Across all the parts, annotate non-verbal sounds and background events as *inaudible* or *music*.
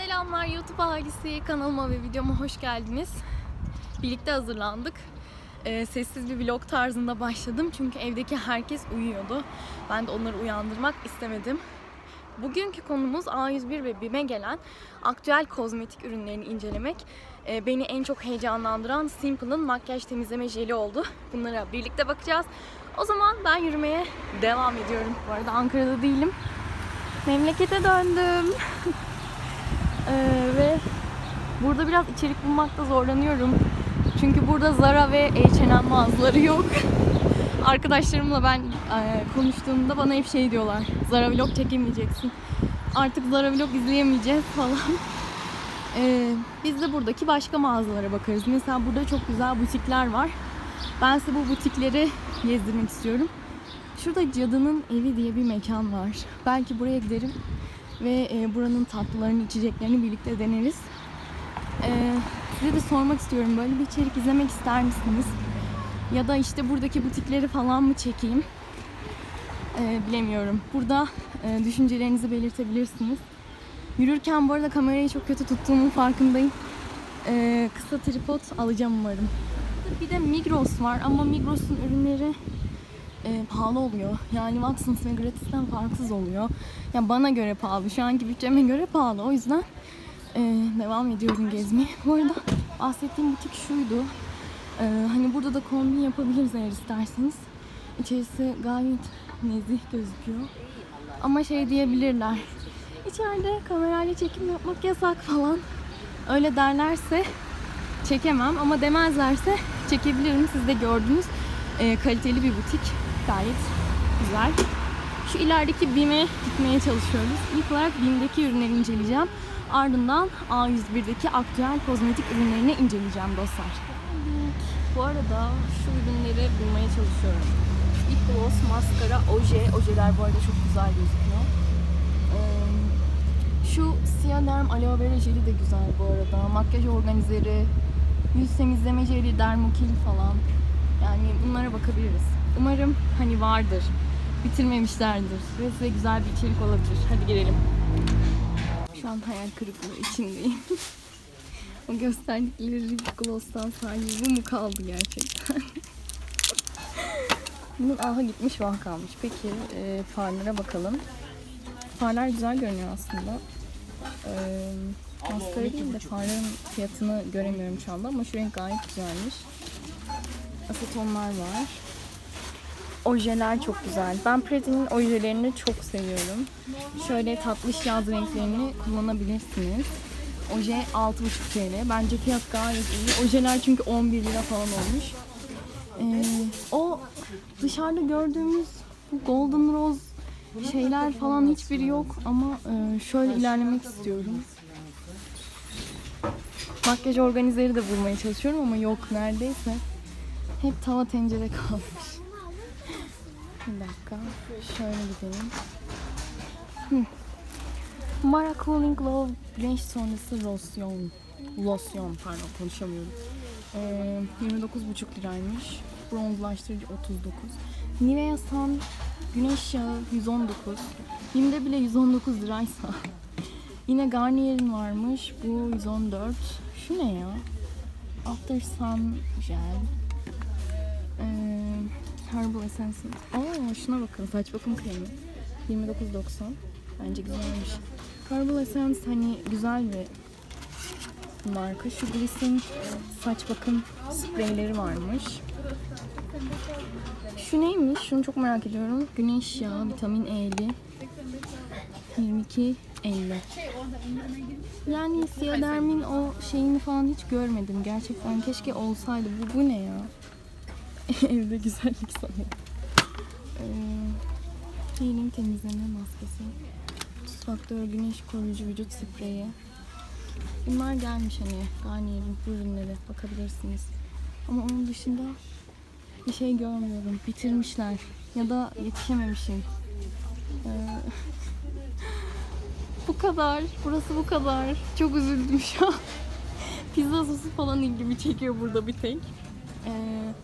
Selamlar YouTube ailesi kanalıma ve videoma hoş geldiniz. Birlikte hazırlandık. Ee, sessiz bir vlog tarzında başladım çünkü evdeki herkes uyuyordu. Ben de onları uyandırmak istemedim. Bugünkü konumuz A101 ve BİM'e gelen aktüel kozmetik ürünlerini incelemek. Ee, beni en çok heyecanlandıran Simple'ın makyaj temizleme jeli oldu. Bunlara birlikte bakacağız. O zaman ben yürümeye devam ediyorum. Bu arada Ankara'da değilim. Memlekete döndüm. *laughs* Ee, ve burada biraz içerik bulmakta zorlanıyorum. Çünkü burada Zara ve H&M mağazaları yok. *laughs* Arkadaşlarımla ben e, konuştuğumda bana hep şey diyorlar. Zara vlog çekemeyeceksin. Artık Zara vlog izleyemeyeceğiz *laughs* falan. Ee, biz de buradaki başka mağazalara bakarız. Mesela burada çok güzel butikler var. Ben size bu butikleri gezdirmek istiyorum. Şurada Cadı'nın Evi diye bir mekan var. Belki buraya giderim ve e, buranın tatlılarını, içeceklerini birlikte deneriz. E, size de sormak istiyorum böyle bir içerik izlemek ister misiniz? Ya da işte buradaki butikleri falan mı çekeyim? E, bilemiyorum. Burada düşüncelerinizi belirtebilirsiniz. Yürürken bu arada kamerayı çok kötü tuttuğumun farkındayım. Kısa tripod alacağım umarım. Bir de Migros var ama Migros'un ürünleri e, pahalı oluyor. Yani Watsons ve Gratis'ten farksız oluyor. Yani bana göre pahalı. Şu anki bütçeme göre pahalı. O yüzden e, devam ediyorum gezmeye. Bu arada bahsettiğim butik şuydu. E, hani burada da kombin yapabiliriz eğer isterseniz. İçerisi gayet nezih gözüküyor. Ama şey diyebilirler. İçeride kamerayla çekim yapmak yasak falan. Öyle derlerse çekemem ama demezlerse çekebilirim. Siz de gördünüz. E, kaliteli bir butik. Gayet güzel. Şu ilerideki BİM'e gitmeye çalışıyoruz. İlk olarak BİM'deki ürünleri inceleyeceğim. Ardından A101'deki aktüel kozmetik ürünlerini inceleyeceğim dostlar. Bu arada şu ürünleri bulmaya çalışıyorum. Lip gloss, maskara, oje. Ojeler bu arada çok güzel gözüküyor. Ee, şu Ciaderm aloe vera jeli de güzel bu arada. Makyaj organizeri, yüz temizleme jeli, dermokil falan. Yani bunlara bakabiliriz. Umarım hani vardır. Bitirmemişlerdir. Ve size güzel bir içerik olabilir. Hadi girelim. Şu an hayal kırıklığı içindeyim. *laughs* o gösterdikleri lip gloss'tan sadece bu mu kaldı gerçekten? *laughs* Bunun aha gitmiş vah kalmış. Peki e, farlara bakalım. Farlar güzel görünüyor aslında. E, maskara değil de farların fiyatını göremiyorum şu anda ama şu renk gayet güzelmiş. Asetonlar var. Ojeler çok güzel. Ben Pretty'nin ojelerini çok seviyorum. Şöyle tatlış yaz renklerini kullanabilirsiniz. Oje 6,5 TL. Bence fiyat gayet iyi. Ojeler çünkü 11 lira falan olmuş. Ee, o dışarıda gördüğümüz bu Golden Rose şeyler falan hiçbiri yok ama e, şöyle ilerlemek istiyorum. Makyaj organizeri de bulmaya çalışıyorum ama yok neredeyse. Hep tava tencere *laughs* kalmış. Bir dakika. Şöyle gidelim. Mara Cooling Glow güneş sonrası losyon. Losyon pardon konuşamıyorum. Ee, 29,5 liraymış. Bronzlaştırıcı 39. Nivea Sun güneş yağı 119. Bim'de bile 119 liraysa. *laughs* Yine Garnier'in varmış. Bu 114. Şu ne ya? After Sun Gel. Ee, Herbal Essence. Aa şuna bakın saç bakım kremi. 29.90. Bence güzelmiş. Herbal Essence hani güzel bir marka. Şu Gliss'in saç bakım spreyleri varmış. Şu neymiş? Şunu çok merak ediyorum. Güneş yağı, vitamin E'li. 22 50. Yani Ciaderm'in o şeyini falan hiç görmedim. Gerçekten keşke olsaydı. Bu, bu ne ya? *laughs* Evde güzellik sanırım. Ee, peeling temizleme maskesi. Tuz faktör güneş koruyucu vücut spreyi. Bunlar gelmiş hani Garnier'in bu bakabilirsiniz. Ama onun dışında bir şey görmüyorum. Bitirmişler ya da yetişememişim. Ee, *laughs* bu kadar. Burası bu kadar. Çok üzüldüm şu an. *laughs* Pizza sosu falan ilgimi çekiyor burada bir tek. Ee,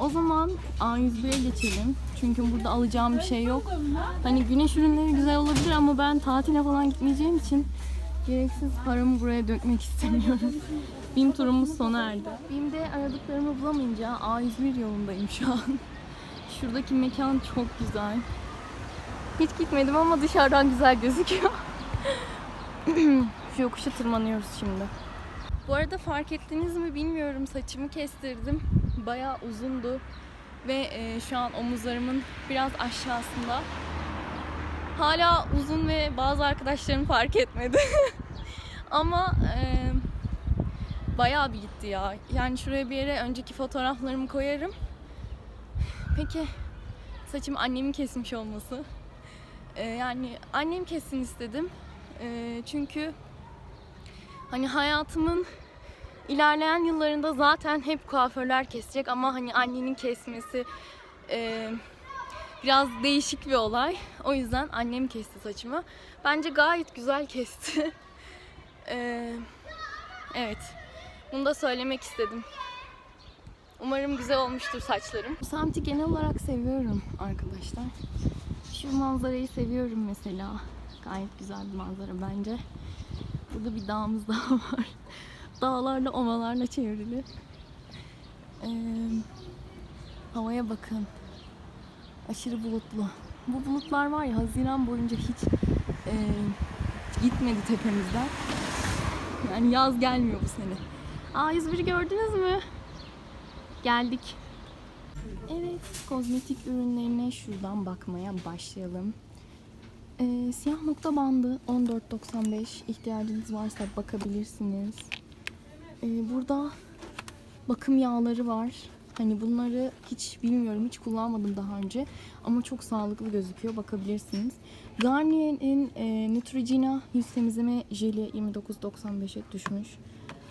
o zaman A101'e geçelim. Çünkü burada alacağım bir şey yok. Hani güneş ürünleri güzel olabilir ama ben tatile falan gitmeyeceğim için Gereksiz paramı buraya dökmek *laughs* istemiyorum. BİM turumuz sona erdi. BİM'de aradıklarımı bulamayınca A101 yolundayım şu an. *laughs* Şuradaki mekan çok güzel. Hiç gitmedim ama dışarıdan güzel gözüküyor. Şu yokuşa tırmanıyoruz şimdi. Bu arada fark ettiniz mi bilmiyorum saçımı kestirdim. Bayağı uzundu ve e, şu an omuzlarımın biraz aşağısında. Hala uzun ve bazı arkadaşlarım fark etmedi. *laughs* Ama e, bayağı bir gitti ya. Yani şuraya bir yere önceki fotoğraflarımı koyarım. Peki saçım annemin kesmiş olması. E, yani annem kessin istedim. E, çünkü hani hayatımın ilerleyen yıllarında zaten hep kuaförler kesecek ama hani annenin kesmesi e, biraz değişik bir olay. O yüzden annem kesti saçımı. Bence gayet güzel kesti. *laughs* E, evet. Bunu da söylemek istedim. Umarım güzel olmuştur saçlarım. Semti genel olarak seviyorum arkadaşlar. Şu manzarayı seviyorum mesela. Gayet güzel bir manzara bence. Burada bir dağımız daha *laughs* var. Dağlarla ovalarla çevrili. Ee, havaya bakın. Aşırı bulutlu. Bu bulutlar var ya Haziran boyunca hiç e, gitmedi tepemizden. Yani yaz gelmiyor bu sene. A101'i gördünüz mü? Geldik. Evet, kozmetik ürünlerine şuradan bakmaya başlayalım. Ee, siyah nokta bandı 14.95 ihtiyacınız varsa bakabilirsiniz. Ee, burada bakım yağları var. Hani bunları hiç bilmiyorum, hiç kullanmadım daha önce. Ama çok sağlıklı gözüküyor, bakabilirsiniz. Garnier'in e, Neutrogena yüz temizleme jeli 29.95'e düşmüş.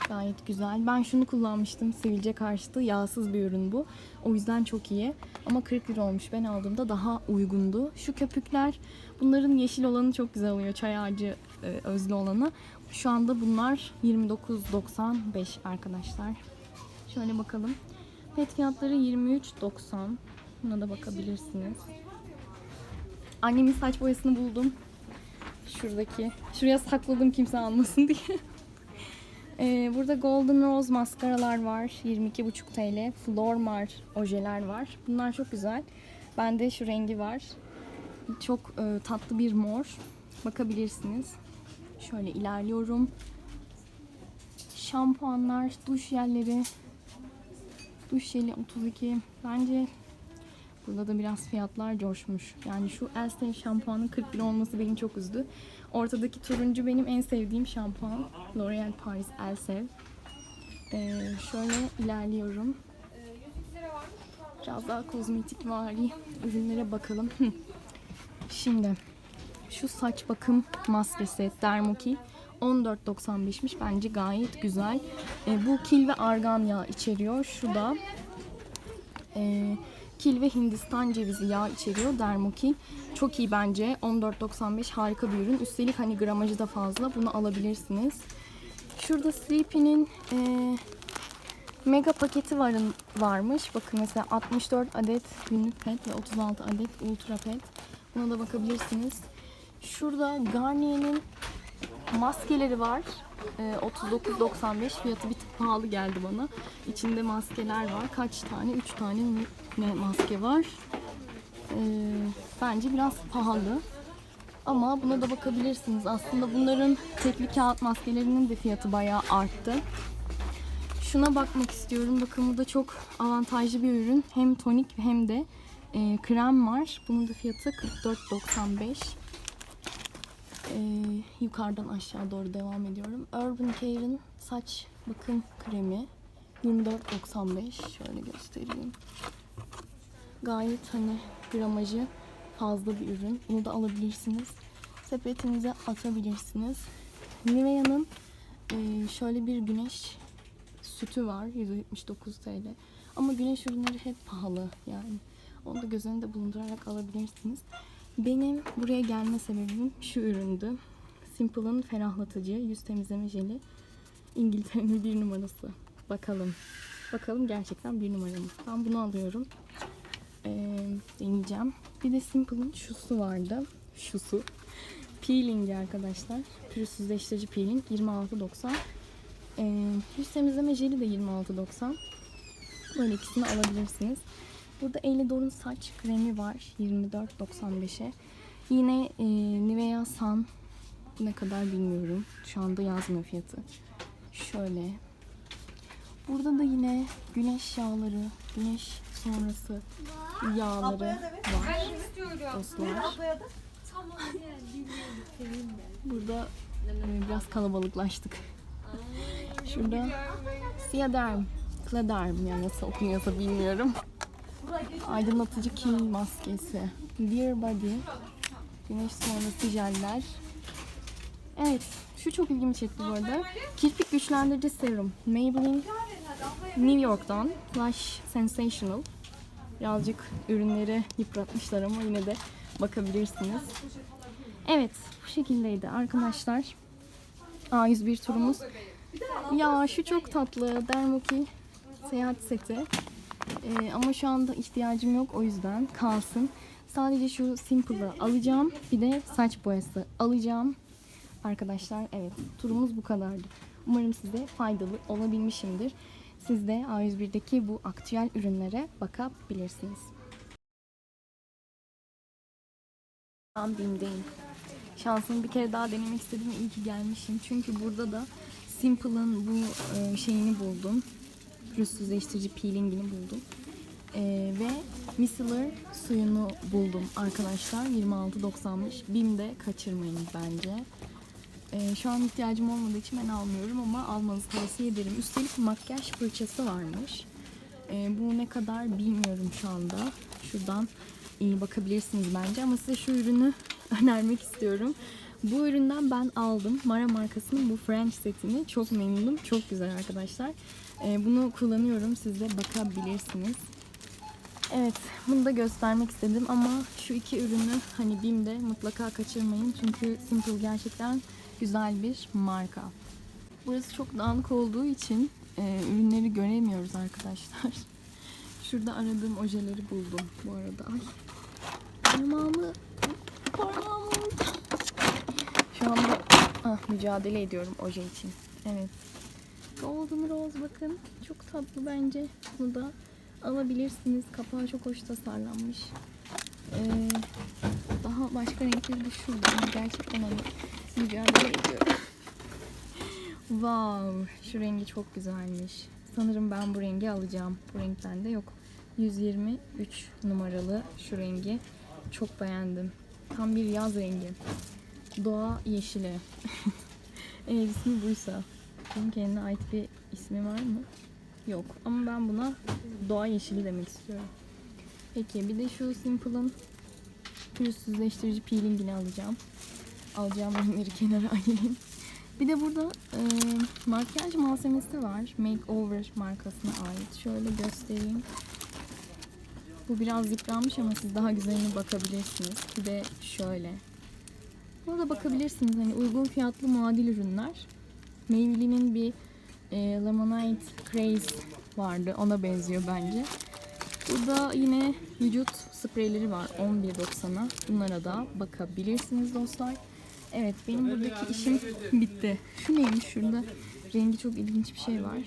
Gayet güzel. Ben şunu kullanmıştım. Sivilce karşıtı yağsız bir ürün bu. O yüzden çok iyi. Ama 40 lira olmuş. Ben aldığımda daha uygundu. Şu köpükler bunların yeşil olanı çok güzel oluyor. Çay ağacı e, özlü olanı. Şu anda bunlar 29.95 arkadaşlar. Şöyle bakalım. Pet fiyatları 23.90. Buna da bakabilirsiniz. Annemin saç boyasını buldum. Şuradaki. Şuraya sakladım kimse almasın diye. Ee, *laughs* burada Golden Rose maskaralar var. 22,5 TL. Flormar ojeler var. Bunlar çok güzel. Bende şu rengi var. Çok e, tatlı bir mor. Bakabilirsiniz. Şöyle ilerliyorum. Şampuanlar, duş jelleri. Duş jeli 32. Bence burada da biraz fiyatlar coşmuş. Yani şu Elseve şampuanın 40 lira olması beni çok üzdü. Ortadaki turuncu benim en sevdiğim şampuan. L'Oreal Paris Elseve. Ee, şöyle ilerliyorum. Biraz daha kozmetik vari ürünlere bakalım. *laughs* Şimdi şu saç bakım maskesi Dermoki 14.95'miş. Bence gayet güzel. Ee, bu kil ve argan yağı içeriyor. Şu da e, kil ve Hindistan cevizi yağı içeriyor. Dermoki. Çok iyi bence. 14.95 harika bir ürün. Üstelik hani gramajı da fazla. Bunu alabilirsiniz. Şurada Sleepy'nin e, mega paketi varın, varmış. Bakın mesela 64 adet günlük pet ve 36 adet ultra pet. Buna da bakabilirsiniz. Şurada Garnier'in maskeleri var. Ee, 39.95 fiyatı bir tık pahalı geldi bana. İçinde maskeler var. Kaç tane? 3 tane mi maske var. Ee, bence biraz pahalı. Ama buna da bakabilirsiniz. Aslında bunların tekli kağıt maskelerinin de fiyatı bayağı arttı. Şuna bakmak istiyorum. Bakın bu da çok avantajlı bir ürün. Hem tonik hem de e, krem var. Bunun da fiyatı 44.95. Ee, yukarıdan aşağı doğru devam ediyorum. Urban Care'ın saç bakım kremi 24.95 şöyle göstereyim. Gayet hani gramajı fazla bir ürün. Bunu da alabilirsiniz. Sepetinize atabilirsiniz. Nivea'nın e, şöyle bir güneş sütü var. 179 TL. Ama güneş ürünleri hep pahalı yani. Onu da göz önünde bulundurarak alabilirsiniz. Benim buraya gelme sebebim şu üründü. Simple'ın ferahlatıcı yüz temizleme jeli. İngiltere'nin bir numarası. Bakalım. Bakalım gerçekten bir numara mı? Ben bunu alıyorum. Ee, deneyeceğim. Bir de Simple'ın şusu vardı. Şusu. peelingi arkadaşlar. Pürüzsüzleştirici peeling 26.90. Ee, yüz temizleme jeli de 26.90. Böyle ikisini alabilirsiniz. Burada Elidor'un saç kremi var 24.95'e. Yine e, Nivea Sun ne kadar bilmiyorum. Şu anda yazmıyor fiyatı. Şöyle. Burada da yine güneş yağları, güneş sonrası yağları var dostlar. Burada e, biraz kalabalıklaştık. Şurada Siaderm, Claderm yani nasıl okunuyorsa bilmiyorum. Aydınlatıcı kil maskesi. Dear Body. Güneş sonrası jeller. Evet, şu çok ilgimi çekti bu arada. Kirpik güçlendirici serum. Maybelline New York'tan. Lash Sensational. Birazcık ürünleri yıpratmışlar ama yine de bakabilirsiniz. Evet, bu şekildeydi arkadaşlar. A101 turumuz. Ya şu çok tatlı. Dermoki seyahat seti. Ee, ama şu anda ihtiyacım yok o yüzden kalsın. Sadece şu Simple'ı alacağım. Bir de saç boyası alacağım. Arkadaşlar evet turumuz bu kadardı. Umarım size faydalı olabilmişimdir. Siz de A101'deki bu aktüel ürünlere bakabilirsiniz. Ben BİM'deyim. Şansımı bir kere daha denemek istedim ve iyi ki gelmişim. Çünkü burada da Simple'ın bu e, şeyini buldum. Pürüzsüzleştirici peelingini buldum. E, ve micellar suyunu buldum arkadaşlar. 26.90'mış. BİM'de kaçırmayın bence. E, şu an ihtiyacım olmadığı için ben almıyorum ama almanızı tavsiye ederim. Üstelik makyaj fırçası varmış. E, bu ne kadar bilmiyorum şu anda. Şuradan iyi bakabilirsiniz bence ama size şu ürünü *laughs* önermek istiyorum. Bu üründen ben aldım. Mara markasının bu French setini. Çok memnunum. Çok güzel arkadaşlar. Ee, bunu kullanıyorum. Siz de bakabilirsiniz. Evet, bunu da göstermek istedim ama şu iki ürünü hani BİM'de mutlaka kaçırmayın. Çünkü Simple gerçekten güzel bir marka. Burası çok dağınık olduğu için e, ürünleri göremiyoruz arkadaşlar. *laughs* Şurada aradığım ojeleri buldum bu arada. Ay. Parmağımı, parmağımı. Şu anda ah, mücadele ediyorum oje için. Evet. Golden Rose bakın. Çok tatlı bence. Bunu da alabilirsiniz. Kapağı çok hoş tasarlanmış. Ee, daha başka renkleri de şurada. Gerçekten hani mücadele ediyorum. *laughs* wow. Şu rengi çok güzelmiş. Sanırım ben bu rengi alacağım. Bu renk bende yok. 123 numaralı şu rengi. Çok beğendim. Tam bir yaz rengi. Doğa yeşili. *laughs* Eğer ismi buysa. Bunun kendine ait bir ismi var mı? Yok. Ama ben buna doğa yeşili demek istiyorum. Peki bir de şu Simple'ın pürüzsüzleştirici peelingini alacağım. Alacağım *laughs* ürünleri kenara ayırayım. Bir de burada e, makyaj malzemesi var. Makeover markasına ait. Şöyle göstereyim. Bu biraz yıpranmış ama siz daha güzeline bakabilirsiniz. Bir de şöyle. Buna da bakabilirsiniz. Hani uygun fiyatlı muadil ürünler. Maybelline'in bir e, Lemonade Craze vardı. Ona benziyor bence. Burada yine vücut spreyleri var 11.90'a. Bunlara da bakabilirsiniz dostlar. Evet benim buradaki işim *laughs* bitti. Şu neymiş şurada rengi çok ilginç bir şey var.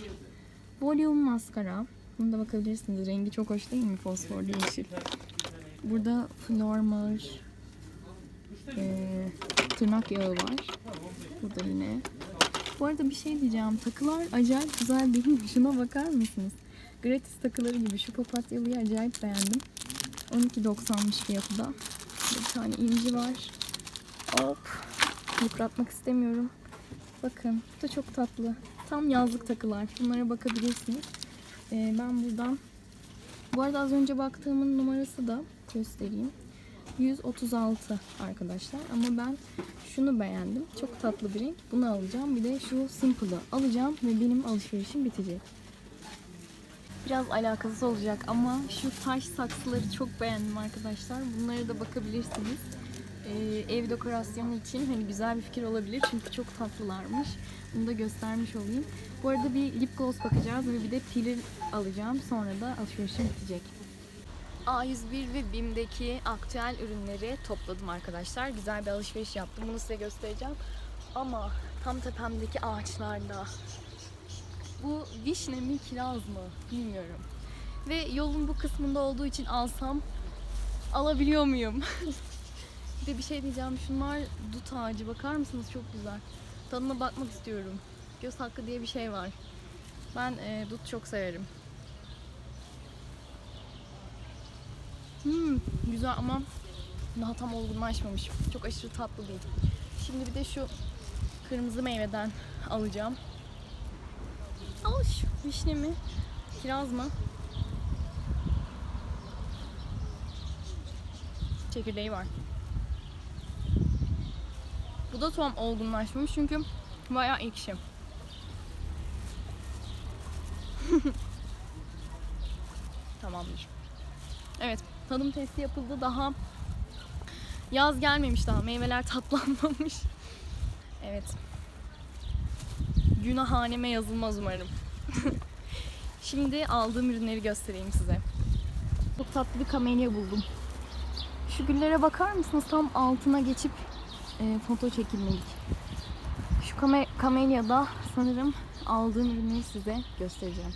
Volume maskara. Buna da bakabilirsiniz. Rengi çok hoş değil mi? Fosforlu yeşil. Burada Flormar e, tırnak yağı var. Burada yine. Bu arada bir şey diyeceğim. Takılar acayip güzel değil mi? *laughs* Şuna bakar mısınız? Gratis takıları gibi. Şu papatyalıyı acayip beğendim. 12.90'mış fiyatı da. Bir tane inci var. Hop. Yıpratmak istemiyorum. Bakın. Bu da çok tatlı. Tam yazlık takılar. Bunlara bakabilirsiniz. Ee, ben buradan bu arada az önce baktığımın numarası da göstereyim. 136 arkadaşlar. Ama ben şunu beğendim. Çok tatlı bir renk. Bunu alacağım. Bir de şu Simple'ı alacağım ve benim alışverişim bitecek. Biraz alakasız olacak ama şu taş saksıları çok beğendim arkadaşlar. Bunlara da bakabilirsiniz. Ee, ev dekorasyonu için hani güzel bir fikir olabilir çünkü çok tatlılarmış. Bunu da göstermiş olayım. Bu arada bir lip gloss bakacağız ve bir de peeler alacağım. Sonra da alışverişim bitecek. A101 ve BİM'deki aktüel ürünleri topladım arkadaşlar. Güzel bir alışveriş yaptım. Bunu size göstereceğim. Ama tam tepemdeki ağaçlarda bu vişne mi kiraz mı bilmiyorum. Ve yolun bu kısmında olduğu için alsam alabiliyor muyum? *laughs* bir de bir şey diyeceğim. Şunlar dut ağacı. Bakar mısınız? Çok güzel. Tadına bakmak istiyorum. Göz hakkı diye bir şey var. Ben e, dut çok severim. Hmm, güzel ama daha tam olgunlaşmamış. Çok aşırı tatlı değil. Şimdi bir de şu kırmızı meyveden alacağım. Al şu vişne mi? Kiraz mı? Çekirdeği var. Bu da tam olgunlaşmış çünkü bayağı ekşi. *laughs* Tamamdır. Evet, tadım testi yapıldı. Daha yaz gelmemiş daha. Meyveler tatlanmamış. Evet. Günahhaneme yazılmaz umarım. *laughs* Şimdi aldığım ürünleri göstereyim size. Çok tatlı bir kamelya buldum. Şu güllere bakar mısınız? Tam altına geçip e, foto çekilmelik. Şu kame kamelyada sanırım aldığım ürünleri size göstereceğim.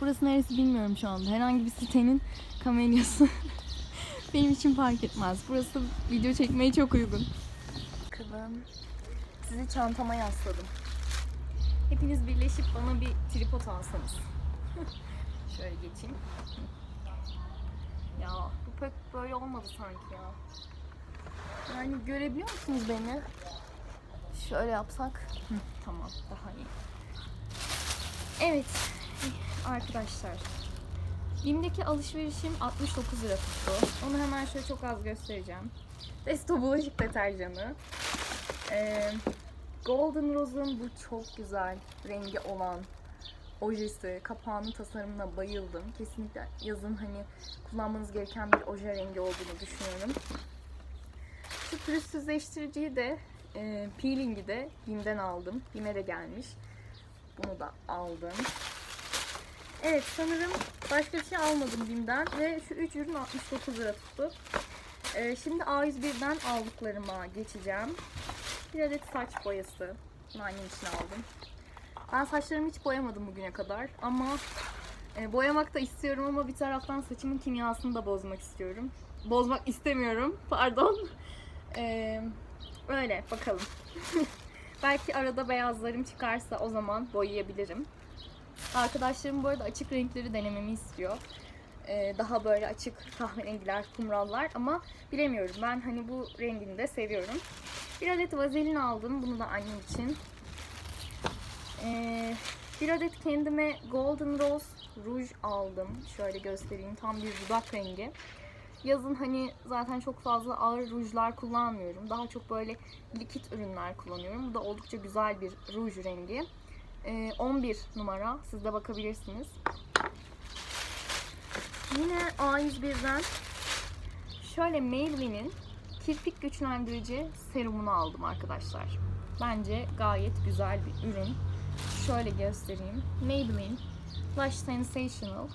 Burası neresi bilmiyorum şu anda. Herhangi bir sitenin kamelyası. *laughs* Benim için fark etmez. Burası video çekmeye çok uygun. Bakalım. Sizi çantama yasladım. Hepiniz birleşip bana bir tripod alsanız. *laughs* Şöyle geçeyim. Ya bu pek böyle olmadı sanki ya. Yani görebiliyor musunuz beni? Şöyle yapsak. Hı, tamam daha iyi. Evet arkadaşlar. BİM'deki alışverişim 69 lira tuttu. Onu hemen şöyle çok az göstereceğim. Desto bulaşık deterjanı. Ee, Golden Rose'un bu çok güzel rengi olan ojesi, kapağının tasarımına bayıldım. Kesinlikle yazın hani kullanmanız gereken bir oje rengi olduğunu düşünüyorum. Şu pürüzsüzleştiriciyi de e, peelingi de BİM'den aldım. BİM'e de gelmiş. Bunu da aldım. Evet sanırım başka bir şey almadım BİM'den ve şu 3 ürün 69 lira tuttu. Ee, şimdi A101'den aldıklarıma geçeceğim. Bir adet saç boyası. Bunu annem için aldım. Ben saçlarımı hiç boyamadım bugüne kadar ama e, boyamak da istiyorum ama bir taraftan saçımın kimyasını da bozmak istiyorum. Bozmak istemiyorum, pardon. Ee, öyle bakalım. *laughs* Belki arada beyazlarım çıkarsa o zaman boyayabilirim. Arkadaşlarım bu arada açık renkleri denememi istiyor. Ee, daha böyle açık kahverengiler, kumrallar ama bilemiyorum. Ben hani bu rengini de seviyorum. Bir adet vazelin aldım. Bunu da annem için. Ee, bir adet kendime Golden Rose ruj aldım. Şöyle göstereyim. Tam bir dudak rengi. Yazın hani zaten çok fazla ağır rujlar kullanmıyorum. Daha çok böyle likit ürünler kullanıyorum. Bu da oldukça güzel bir ruj rengi. Ee, 11 numara. Siz de bakabilirsiniz. Yine A101'den şöyle Maybelline'in kirpik güçlendirici serumunu aldım arkadaşlar. Bence gayet güzel bir ürün. Şöyle göstereyim. Maybelline Lash Sensational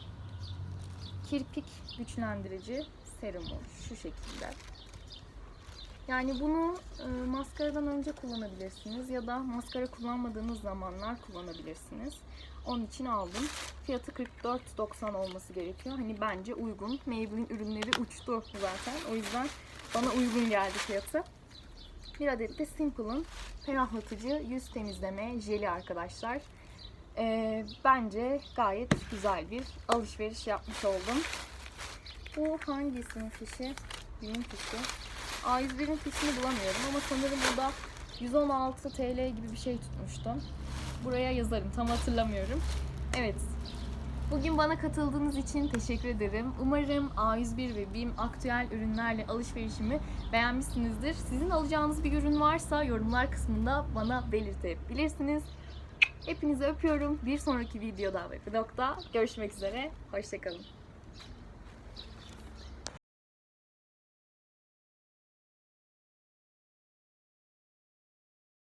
kirpik güçlendirici serumu şu şekilde. Yani bunu e, maskaradan önce kullanabilirsiniz ya da maskara kullanmadığınız zamanlar kullanabilirsiniz. Onun için aldım. Fiyatı 44.90 olması gerekiyor. Hani bence uygun. Maybelline ürünleri uçtu zaten. O yüzden bana uygun geldi fiyatı. Bir adet de Simple'ın ferahlatıcı yüz temizleme jeli arkadaşlar. E, bence gayet güzel bir alışveriş yapmış oldum. Bu hangisinin fişi? Benim fişi. A101'in fişini bulamıyorum ama sanırım burada 116 TL gibi bir şey tutmuştum. Buraya yazarım tam hatırlamıyorum. Evet. Bugün bana katıldığınız için teşekkür ederim. Umarım A101 ve BİM aktüel ürünlerle alışverişimi beğenmişsinizdir. Sizin alacağınız bir ürün varsa yorumlar kısmında bana belirtebilirsiniz. Hepinizi öpüyorum. Bir sonraki videoda ve vlogda görüşmek üzere. Hoşçakalın.